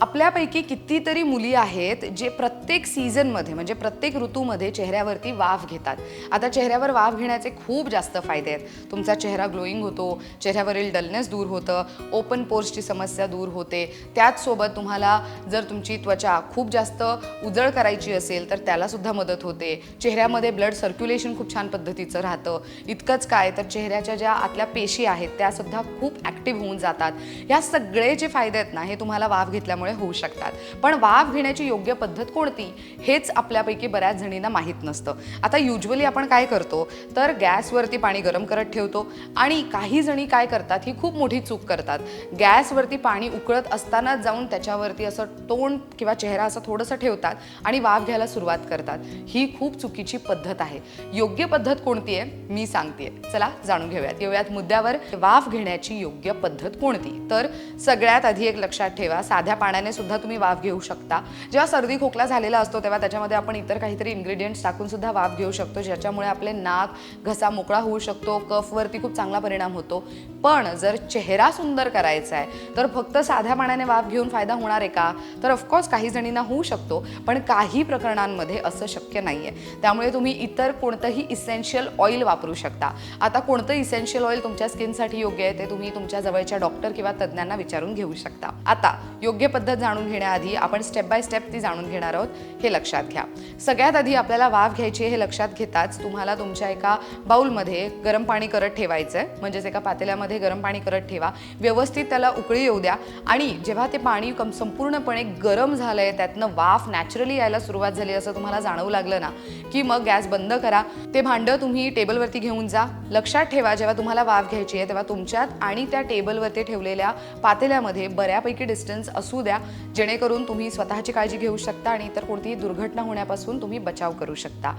आपल्यापैकी कितीतरी मुली आहेत जे प्रत्येक सीझनमध्ये म्हणजे प्रत्येक ऋतूमध्ये चेहऱ्यावरती वाफ घेतात. आता चेहऱ्यावर वाफ घेण्याचे खूप जास्त फायदे आहेत. तुमचा चेहरा ग्लोईंग होतो चेहऱ्यावरील डलनेस दूर होतं ओपन पोर्सची समस्या दूर होते. त्याचसोबत तुम्हाला जर तुमची त्वचा खूप जास्त उजळ करायची असेल तर त्यालासुद्धा मदत होते. चेहऱ्यामध्ये ब्लड सर्क्युलेशन खूप छान पद्धतीचं राहतं. इतकंच काय तर चेहऱ्याच्या ज्या आतल्या पेशी आहेत त्यासुद्धा खूप ॲक्टिव्ह होऊन जातात. ह्या सगळे जे फायदे आहेत ना हे तुम्हाला वाफ घेतल्यामुळे होऊ शकतात. पण वाफ घेण्याची योग्य पद्धत कोणती? हेच आपल्यापैकी बऱ्याच जणींना माहीत नसतं. आता युजली आपण काय करतो? तर गॅसवरती पाणी गरम करत ठेवतो आणि काही जणी काय करतात? ही खूप मोठी चूक करतात. गॅसवरती पाणी उकळत असतानाच जाऊन त्याच्यावरती असं तोंड किंवा चेहरा असं थोडंसं ठेवतात आणि वाफ घ्यायला सुरुवात करतात. ही खूप चुकीची पद्धत आहे. योग्य पद्धत कोणती आहे? मी सांगते चला जाणून घेऊयात. येऊयात मुद्द्यावर. वाफ घेण्याची योग्य पद्धत कोणती? तर सगळ्यात आधी एक लक्षात ठेवा. साध्या पाण्याने सुद्धा तुम्ही वाफ घेऊ शकता. जेव्हा सर्दी खोकला झालेला असतो तेव्हा त्याच्यामध्ये आपण इतर काहीतरी इन्ग्रेडियंट्स टाकून सुद्धा वाफ घेऊ शकतो ज्याच्यामुळे आपले नाक घसा मोकळा होऊ शकतो कफवरती खूप चांगला परिणाम होतो. पण जर चेहरा सुंदर करायचा आहे तर फक्त साध्या पाण्याने वाफ घेऊन फायदा होणार आहे का? तर ऑफकोर्स काही जणींना होऊ शकतो पण काही प्रकरणांमध्ये असं शक्य नाही आहे त्यामुळे तुम्ही इतर कोणतंही इसेन्शियल ऑइल वापरू शकता. आता कोणतं इसेन्शियल ऑइल तुमच्या स्किनसाठी योग्य आहे ते तुम्ही तुमच्या जवळच्या डॉक्टर किंवा तज्ज्ञांना विचारून घेऊ शकता. आता योग्य पद्धत पद्धत जाणून घेण्याआधी आपण स्टेप बाय स्टेप ती जाणून घेणार आहोत हे लक्षात घ्या. सगळ्यात आधी आपल्याला वाफ घ्यायची आहे हे लक्षात घेताच तुम्हाला तुमच्या एका बाउलमध्ये गरम पाणी करत ठेवायचं आहे म्हणजेच एका पातेल्यामध्ये गरम पाणी करत ठेवा. व्यवस्थित त्याला उकळी येऊ द्या. आणि जेव्हा ते पाणी कम संपूर्णपणे गरम झालं आहे त्यातनं वाफ नॅचरली यायला सुरुवात झाली असं तुम्हाला जाणवू लागलं ना की मग गॅस बंद करा. ते भांडं तुम्ही टेबलवरती घेऊन जा. लक्षात ठेवा जेव्हा तुम्हाला वाफ घ्यायची आहे तेव्हा तुमच्यात आणि त्या टेबलवरती ठेवलेल्या पातेल्यामध्ये बऱ्यापैकी डिस्टन्स असू द्या. जेणेकरून तुम्ही स्वतःची काळजी घेऊ शकता आणि इतर कोणतीही दुर्घटना होण्यापासून तुम्ही बचाव करू शकता.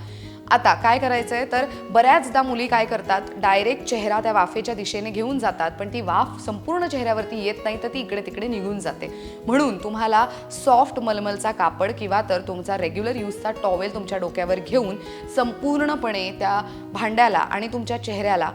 आता काय करायचं आहे तर बऱ्याचदा मुली काय करतात? डायरेक्ट चेहरा त्या वाफेच्या दिशेने घेऊन जातात पण ती वाफ संपूर्ण चेहऱ्यावरती येत नाही तर ती इकडे तिकडे निघून जाते. म्हणून तुम्हाला सॉफ्ट मलमलचा कापड किंवा तर तुमचा रेग्युलर यूजचा टॉवेल तुमच्या डोक्यावर घेऊन संपूर्णपणे त्या भांड्याला आणि तुमच्या चेहऱ्याला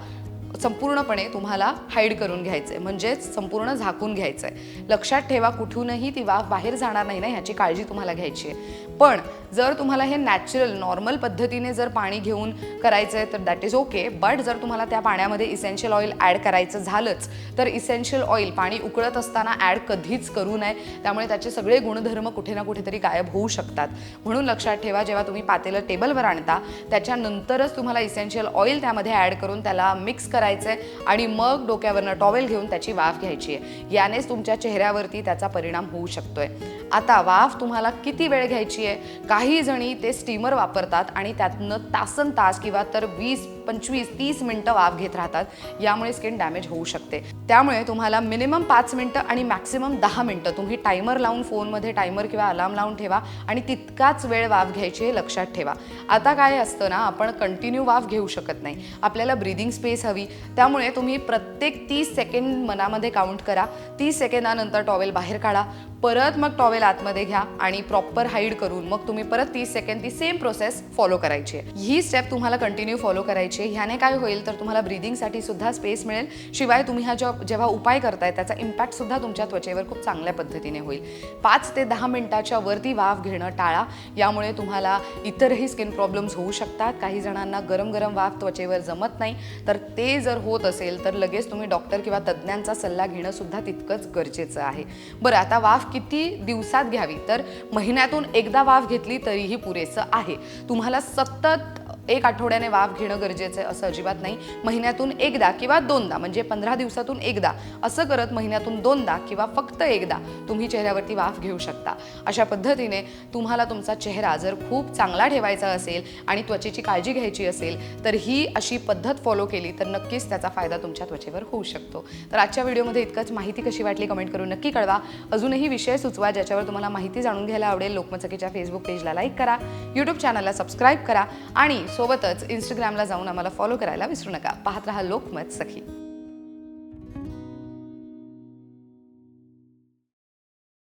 संपूर्णपणे तुम्हाला हाईड करून घ्यायचं आहे म्हणजेच संपूर्ण झाकून घ्यायचं आहे लक्षात ठेवा कुठूनही ती वाफ बाहेर जाणार नाही ना ह्याची काळजी तुम्हाला घ्यायची आहे. पण जर तुम्हाला हे नॅचरल नॉर्मल पद्धतीने जर पाणी घेऊन करायचं आहे तर दॅट इज ओके बट जर तुम्हाला त्या पाण्यामध्ये इसेन्शियल ऑइल ॲड करायचं झालंच तर इसेन्शियल ऑइल पाणी उकळत असताना ॲड कधीच करू नये. त्यामुळे त्याचे सगळे गुणधर्म कुठे ना कुठेतरी गायब होऊ शकतात. म्हणून लक्षात ठेवा जेव्हा तुम्ही पातेलं टेबलवर आणता त्याच्यानंतरच तुम्हाला इसेन्शियल ऑइल त्यामध्ये ॲड करून त्याला मिक्स करायचं आहे आणि मग डोक्यावरनं टॉवेल घेऊन त्याची वाफ घ्यायची आहे. यानेच तुमच्या चेहऱ्यावरती त्याचा परिणाम होऊ शकतोय. आता वाफ तुम्हाला किती वेळ घ्यायची आहे? काही जणी ते स्टीमर वापरतात आणि त्यातनं तासन तास किंवा तर वीस पंचवीस तीस मिनटं वाफ घेत राहतात. यामुळे स्किन डॅमेज होऊ शकते. त्यामुळे तुम्हाला मिनिमम पाच मिनटं आणि मॅक्सिमम दहा मिनटं तुम्ही टायमर लावून फोनमध्ये टायमर किंवा अलार्म लावून ठेवा आणि तितकाच वेळ वाफ घ्यायची हे लक्षात ठेवा. आता काय असतं ना आपण कंटिन्यू वाफ घेऊ शकत नाही. आपल्याला ब्रिदिंग स्पेस हवी. त्यामुळे तुम्ही प्रत्येक तीस सेकंड मनामध्ये काउंट करा. तीस सेकंदानंतर टॉवेल बाहेर काढा. परत मग टॉवेल आतमध्ये घ्या आणि प्रॉपर हाईड करून मग तुम्ही परत तीस सेकंड ती सेम प्रोसेस फॉलो करायची आहे. ही स्टेप तुम्हाला कंटिन्यू फॉलो करायची आहे. ह्याने काय होईल तर तुम्हाला ब्रिदिंगसाठी सुद्धा स्पेस मिळेल. शिवाय तुम्ही हा जो जेव्हा उपाय करताय त्याचा इम्पॅक्ट सुद्धा तुमच्या त्वचेवर खूप चांगल्या पद्धतीने होईल. पाच ते दहा मिनिटाच्या वरती वाफ घेणं टाळा. यामुळे तुम्हाला इतरही स्किन प्रॉब्लेम्स होऊ शकतात. काही जणांना गरम गरम वाफ त्वचेवर जमत नाही. तर ते जर होत असेल तर लगेच तुम्ही डॉक्टर किंवा तज्ज्ञांचा सल्ला घेणं सुद्धा तितकंच गरजेचं आहे. बरं आता वाफ किती दिवसात घ्यावी? तर महिन्यातून एकदा वाफ घेतली तरीही पुरेसं आहे. तुम्हाला सतत एक आठवड्याने वाफ घेणं गरजेचं आहे असं अजिबात नाही. महिन्यातून एकदा किंवा दोनदा म्हणजे पंधरा दिवसातून एकदा असं करत महिन्यातून दोनदा किंवा फक्त एकदा तुम्ही चेहऱ्यावरती वाफ घेऊ शकता. अशा पद्धतीने तुम्हाला तुमचा चेहरा जर खूप चांगला ठेवायचा असेल आणि त्वचेची काळजी घ्यायची असेल तर ही अशी पद्धत फॉलो केली तर नक्कीच त्याचा फायदा तुमच्या त्वचेवर होऊ शकतो. तर आजच्या व्हिडिओमध्ये इतकंच. माहिती कशी वाटली कमेंट करून नक्की कळवा. अजूनही विषय सुचवा ज्याच्यावर तुम्हाला माहिती जाणून घ्यायला आवडेल लोकमचकीच्या फेसबुक पेजला लाईक करा यूट्यूब चॅनलला सबस्क्राईब करा आणि सोबतच इंस्टाग्रामला जाऊन आम्हाला फॉलो करायला विसरू नका. पाहत रहा लोकमत सखी.